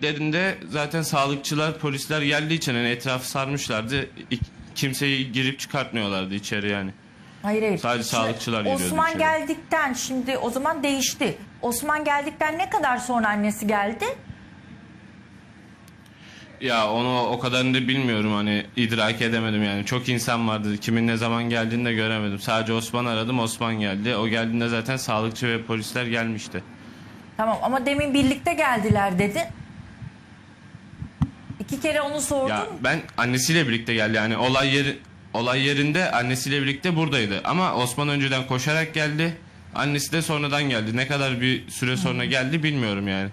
geldiklerinde zaten sağlıkçılar, polisler geldiği için hani etrafı sarmışlardı. İ- Kimseyi girip çıkartmıyorlardı içeri yani. Hayır hayır. Sadece sağlıkçılar giriyordu Osman içeri. geldikten şimdi o zaman değişti. Osman geldikten ne kadar sonra annesi geldi? Ya onu o kadarını da bilmiyorum hani idrak edemedim yani. Çok insan vardı. Kimin ne zaman geldiğini de göremedim. Sadece Osman aradım. Osman geldi. O geldiğinde zaten sağlıkçı ve polisler gelmişti. Tamam ama demin birlikte geldiler dedi. İki kere onu sordum. Ya ben annesiyle birlikte geldi yani olay yeri olay yerinde annesiyle birlikte buradaydı ama Osman önceden koşarak geldi. Annesi de sonradan geldi. Ne kadar bir süre sonra geldi bilmiyorum yani.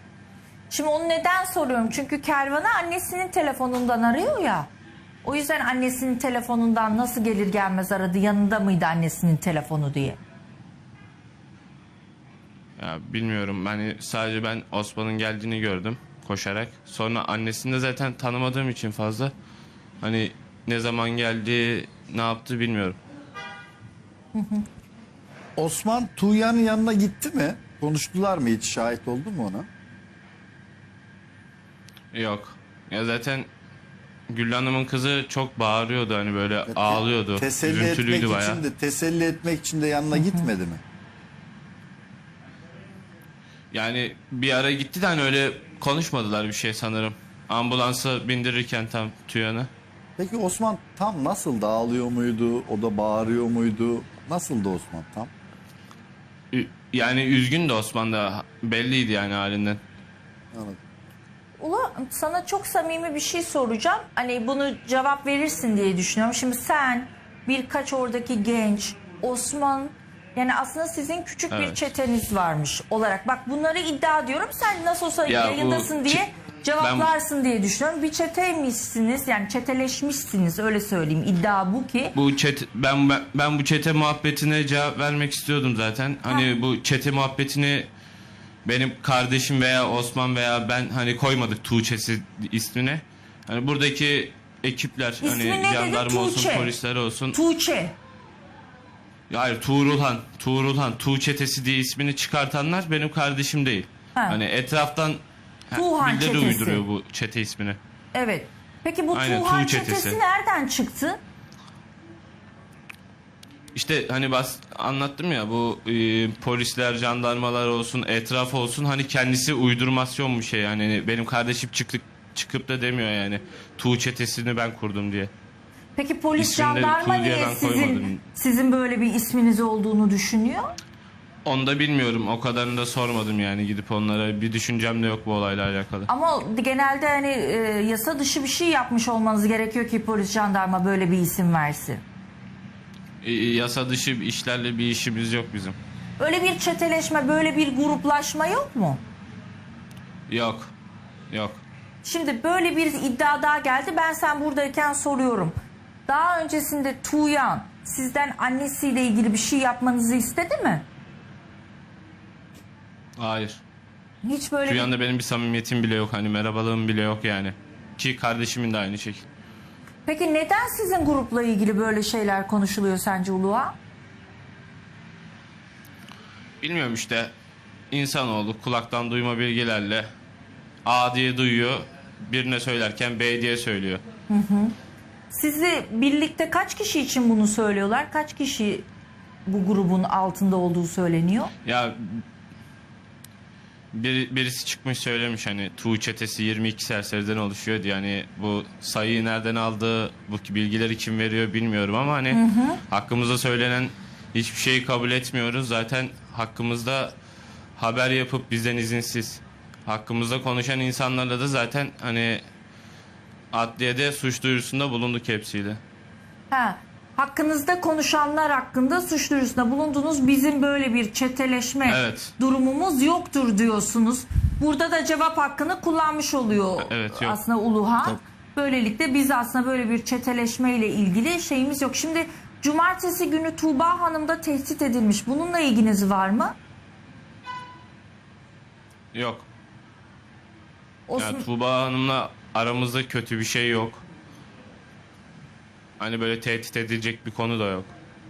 Şimdi onu neden soruyorum? Çünkü Kervan'ı annesinin telefonundan arıyor ya. O yüzden annesinin telefonundan nasıl gelir gelmez aradı. Yanında mıydı annesinin telefonu diye. Ya bilmiyorum. Yani sadece ben Osman'ın geldiğini gördüm koşarak. Sonra annesini de zaten tanımadığım için fazla hani ne zaman geldi, ne yaptı bilmiyorum. Osman Tuğya'nın yanına gitti mi? Konuştular mı hiç? Şahit oldu mu ona? Yok. Ya zaten Gül Hanım'ın kızı çok bağırıyordu hani böyle ağlıyordu. Teselli Üzüntülüydü etmek bayağı. için de teselli etmek için de yanına gitmedi mi? Yani bir ara gitti de hani öyle konuşmadılar bir şey sanırım. Ambulansa bindirirken tam Tüyan'ı. Peki Osman tam nasıl ağlıyor muydu? O da bağırıyor muydu? Nasıldı Osman tam? Ü- Yani üzgün de Osman da belliydi yani halinden. Anladım. Ula sana çok samimi bir şey soracağım. Hani bunu cevap verirsin diye düşünüyorum. Şimdi sen birkaç oradaki genç Osman yani aslında sizin küçük bir Evet. çeteniz varmış olarak. Bak bunları iddia diyorum. Sen nasıl olsa Ya bu yayındasın diye çe- cevaplarsın diye düşünüyorum. Bir çeteymişsiniz yani çeteleşmişsiniz öyle söyleyeyim. İddia bu ki. Bu çet ben, ben ben bu çete muhabbetine cevap vermek istiyordum zaten. Hani bu çete muhabbetini benim kardeşim veya Osman veya ben hani koymadık Tuğçe'si ismine. Hani buradaki ekipler İsmi hani ne dedi? jandarma olsun, polisler olsun. Tuğçe. Hayır Tuğrulhan, Tuğrulhan, Tuğ çetesi diye ismini çıkartanlar benim kardeşim değil. Ha. Hani etraftan ha, Tuğhan birileri çetesi. uyduruyor bu çete ismini. Evet. Peki bu Aynen, Tuğhan Tuğ çetesi. çetesi nereden çıktı? İşte hani bas anlattım ya bu e, polisler, jandarmalar olsun, etraf olsun hani kendisi uydurmasyon bir şey yani benim kardeşim çıktık çıkıp da demiyor yani Tuğ çetesini ben kurdum diye. Peki polis de jandarma niye ben sizin koymadım. sizin böyle bir isminiz olduğunu düşünüyor? Onu da bilmiyorum o kadarını da sormadım yani gidip onlara bir düşüncem de yok bu olayla alakalı. Ama genelde hani e, yasa dışı bir şey yapmış olmanız gerekiyor ki polis jandarma böyle bir isim versin. E, yasa dışı işlerle bir işimiz yok bizim. Öyle bir çeteleşme, böyle bir gruplaşma yok mu? Yok. Yok. Şimdi böyle bir iddia daha geldi. Ben sen buradayken soruyorum. Daha öncesinde Tuğyan sizden annesiyle ilgili bir şey yapmanızı istedi mi? Hayır. Hiç böyle bir- benim bir samimiyetim bile yok. Hani merhabalığım bile yok yani. Ki kardeşimin de aynı şekilde. Peki neden sizin grupla ilgili böyle şeyler konuşuluyor sence Uluğa? Bilmiyorum işte. İnsanoğlu kulaktan duyma bilgilerle A diye duyuyor. Birine söylerken B diye söylüyor. Sizi birlikte kaç kişi için bunu söylüyorlar? Kaç kişi bu grubun altında olduğu söyleniyor? Ya bir, birisi çıkmış söylemiş hani Tuğ çetesi 22 serseriden oluşuyor diye hani bu sayıyı nereden aldı bu bilgileri kim veriyor bilmiyorum ama hani hakkımızda söylenen hiçbir şeyi kabul etmiyoruz zaten hakkımızda haber yapıp bizden izinsiz hakkımızda konuşan insanlarla da zaten hani adliyede suç duyurusunda bulunduk hepsiyle. Ha, hakkınızda konuşanlar hakkında suç duyurusunda bulundunuz. Bizim böyle bir çeteleşme Evet. durumumuz yoktur diyorsunuz. Burada da cevap hakkını kullanmış oluyor Evet, yok. aslında Uluhan. Böylelikle biz aslında böyle bir çeteleşme ile ilgili şeyimiz yok. Şimdi cumartesi günü Tuğba Hanım da tehdit edilmiş. Bununla ilginiz var mı? Yok. Osman- Ya Tuğba Hanım'la aramızda kötü bir şey yok. Hani böyle tehdit edilecek bir konu da yok.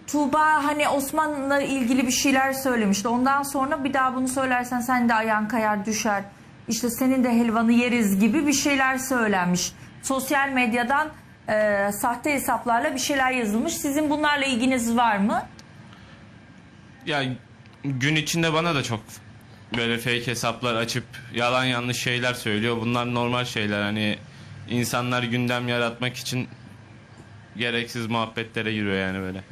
Tuğba hani Osman'la ilgili bir şeyler söylemişti. Ondan sonra bir daha bunu söylersen sen de ayağın kayar düşer işte senin de helvanı yeriz gibi bir şeyler söylenmiş. Sosyal medyadan e, sahte hesaplarla bir şeyler yazılmış. Sizin bunlarla ilginiz var mı? Ya gün içinde bana da çok böyle fake hesaplar açıp yalan yanlış şeyler söylüyor. Bunlar normal şeyler hani insanlar gündem yaratmak için gereksiz muhabbetlere giriyor yani böyle.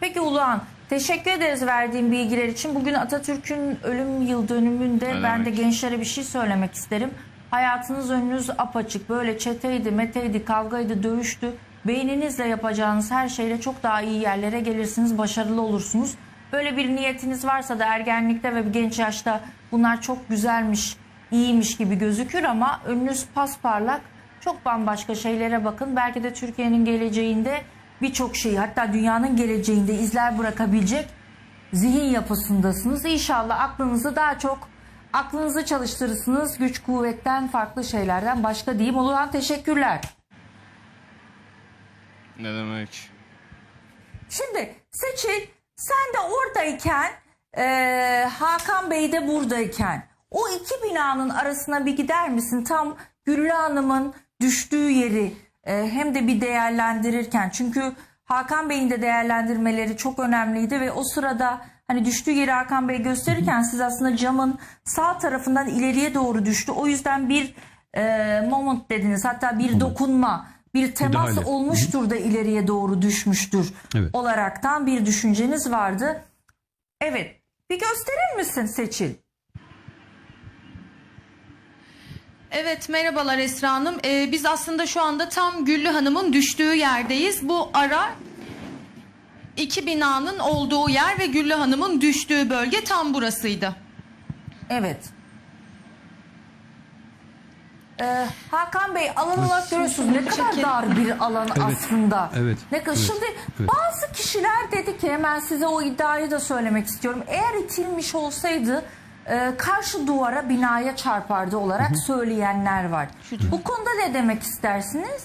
Peki Uluhan teşekkür ederiz verdiğin bilgiler için. Bugün Atatürk'ün ölüm yıl dönümünde Ne ben de demek. gençlere bir şey söylemek isterim. Hayatınız önünüz apaçık. Böyle çeteydi, meteydi, kavgaydı, dövüştü. Beyninizle yapacağınız her şeyle çok daha iyi yerlere gelirsiniz, başarılı olursunuz. Böyle bir niyetiniz varsa da ergenlikte ve genç yaşta bunlar çok güzelmiş, iyiymiş gibi gözükür ama önünüz pasparlak. Çok bambaşka şeylere bakın. Belki de Türkiye'nin geleceğinde birçok şeyi hatta dünyanın geleceğinde izler bırakabilecek zihin yapısındasınız. İnşallah aklınızı daha çok aklınızı çalıştırırsınız. Güç kuvvetten farklı şeylerden başka diyeyim. Oluhan teşekkürler. Ne demek? Şimdi Seçil sen de oradayken e, Hakan Bey de buradayken o iki binanın arasına bir gider misin? Tam Güllü Hanım'ın düştüğü yeri e, hem de bir değerlendirirken çünkü Hakan Bey'in de değerlendirmeleri çok önemliydi ve o sırada hani düştüğü yeri Hakan Bey gösterirken siz aslında camın sağ tarafından ileriye doğru düştü. O yüzden bir e, moment dediniz hatta bir dokunma bir temas Müdahale. olmuştur da ileriye doğru düşmüştür Evet. olaraktan bir düşünceniz vardı. Evet. Bir gösterir misin Seçil? Evet merhabalar Esra Hanım. Ee, biz aslında şu anda tam Güllü Hanım'ın düştüğü yerdeyiz. Bu ara iki binanın olduğu yer ve Güllü Hanım'ın düştüğü bölge tam burasıydı. Evet. Ee, Hakan Bey alan olarak görüyorsunuz ne kadar dar bir alan aslında. evet, Ne kadar. evet, Şimdi evet. bazı kişiler dedi ki hemen size o iddiayı da söylemek istiyorum. Eğer itilmiş olsaydı e, karşı duvara binaya çarpardı olarak söyleyenler var. Bu konuda ne demek istersiniz?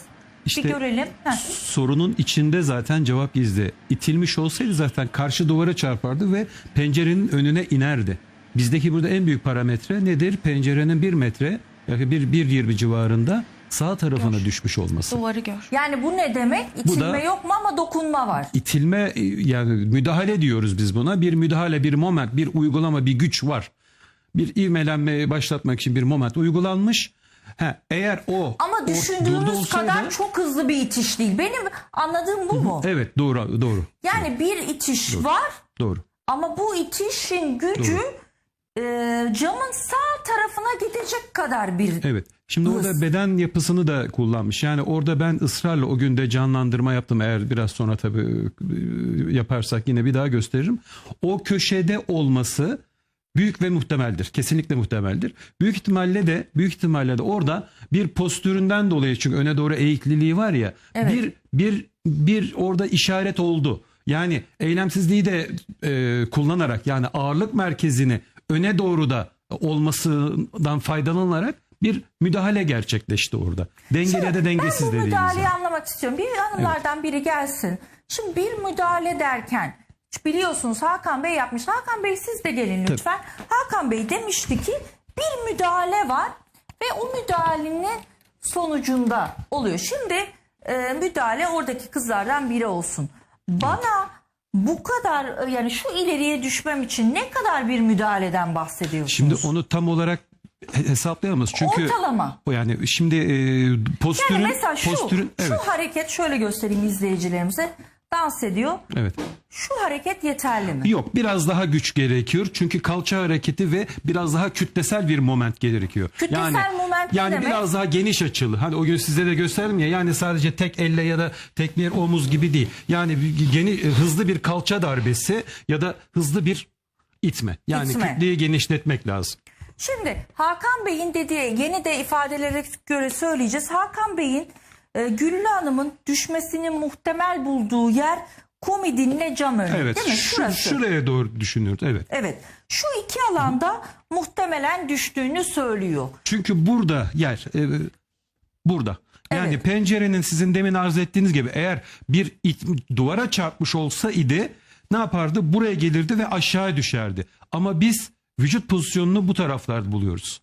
Bir görelim. Heh. Sorunun içinde zaten cevap gizli. İtilmiş olsaydı zaten karşı duvara çarpardı ve pencerenin önüne inerdi. Bizdeki burada en büyük parametre nedir? Pencerenin bir metre, yani bir, bir yirmi civarında sağ tarafına düşmüş olması. Duvarı gör. Yani bu ne demek? İtilme da- yok mu ama dokunma var. İtilme yani müdahale diyoruz biz buna. Bir müdahale, bir moment, bir uygulama, bir güç var. Bir ivmelenme başlatmak için bir moment uygulanmış. Ha, eğer o Ama düşündüğümüz olsaydı- kadar çok hızlı bir itiş değil. Benim anladığım bu mu? Evet doğru doğru Yani bir itiş var doğru. ama bu itişin gücü e, camın sağ tarafına gidecek kadar bir. Evet. Şimdi Hız. orada beden yapısını da kullanmış. Yani orada ben ısrarla o günde canlandırma yaptım. Eğer biraz sonra tabii e, yaparsak yine bir daha gösteririm. O köşede olması büyük ve muhtemeldir. Kesinlikle muhtemeldir. Büyük ihtimalle de büyük ihtimalle de orada bir postüründen dolayı çünkü öne doğru eğikliliği var ya. Evet. Bir bir bir orada işaret oldu. Yani eylemsizliği de e, kullanarak yani ağırlık merkezini öne doğru da olmasından faydalanarak bir müdahale gerçekleşti orada. Dengeli da dengesiz ben bu dediğimiz. müdahaleyi yani. anlamak istiyorum. Bir hanımlardan biri gelsin. Şimdi bir müdahale derken biliyorsunuz Hakan Bey yapmış. Hakan Bey siz de gelin lütfen. Hakan Bey demişti ki bir müdahale var ve o müdahalenin sonucunda oluyor. Şimdi e, müdahale oradaki kızlardan biri olsun. Bana bu kadar e, yani şu ileriye düşmem için ne kadar bir müdahaleden bahsediyorsunuz? Şimdi onu tam olarak he- hesaplayamayız. Çünkü Ortalama. o yani şimdi e, postürün Yani mesela şu, postürün şu evet hareket şöyle göstereyim izleyicilerimize. Dans ediyor. evet. Şu hareket yeterli mi? Yok biraz daha güç gerekiyor. Çünkü kalça hareketi ve biraz daha kütlesel bir moment gerekiyor. Kütlesel moment ne Yani demek? biraz daha geniş açılı. Hani o gün size de gösterdim ya yani sadece tek elle ya da tek bir omuz gibi değil. Yani geni, hızlı bir kalça darbesi ya da hızlı bir itme. Yani İtme. kütleyi genişletmek lazım. Şimdi Hakan Bey'in dediği yeni de ifadelere göre söyleyeceğiz. Hakan Bey'in e, Güllü Hanım'ın düşmesini muhtemel bulduğu yer komidinle cam önü. Evet. Değil mi? şu- Şurası. şuraya doğru düşünüyoruz. Evet. Evet. Şu iki alanda muhtemelen düştüğünü söylüyor. Çünkü burada yer e, burada. Yani Evet. pencerenin sizin demin arz ettiğiniz gibi eğer bir it- duvara çarpmış olsa idi ne yapardı? Buraya gelirdi ve aşağı düşerdi. Ama biz vücut pozisyonunu bu taraflarda buluyoruz.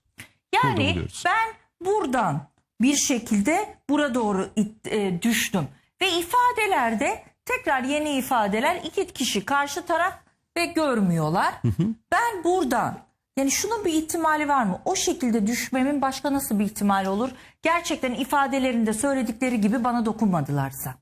Burada Yani buluyoruz. ben buradan bir şekilde bura doğru it- e, düştüm. Ve ifadelerde tekrar yeni ifadeler iki kişi karşı taraf ve görmüyorlar. Ben buradan yani şunun bir ihtimali var mı? O şekilde düşmemin başka nasıl bir ihtimali olur? Gerçekten ifadelerinde söyledikleri gibi bana dokunmadılarsa.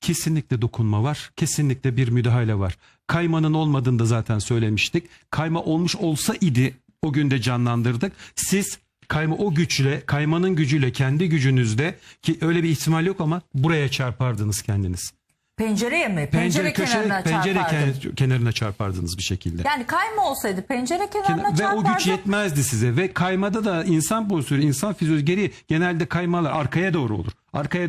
Kesinlikle dokunma var. Kesinlikle bir müdahale var. Kaymanın olmadığını da zaten söylemiştik. Kayma olmuş olsa idi o günde canlandırdık. Siz kayma o güçle, kaymanın gücüyle kendi gücünüzde ki öyle bir ihtimal yok ama buraya çarpardınız kendiniz. Pencereye mi? Pencere, kenarına pencere çarpardım. ken- kenarına çarpardınız bir şekilde. Yani kayma olsaydı pencere kenarına ve o güç yetmezdi size ve kaymada da insan pozisyonu, insan fizyolojisi geri genelde kaymalar arkaya doğru olur. Arkaya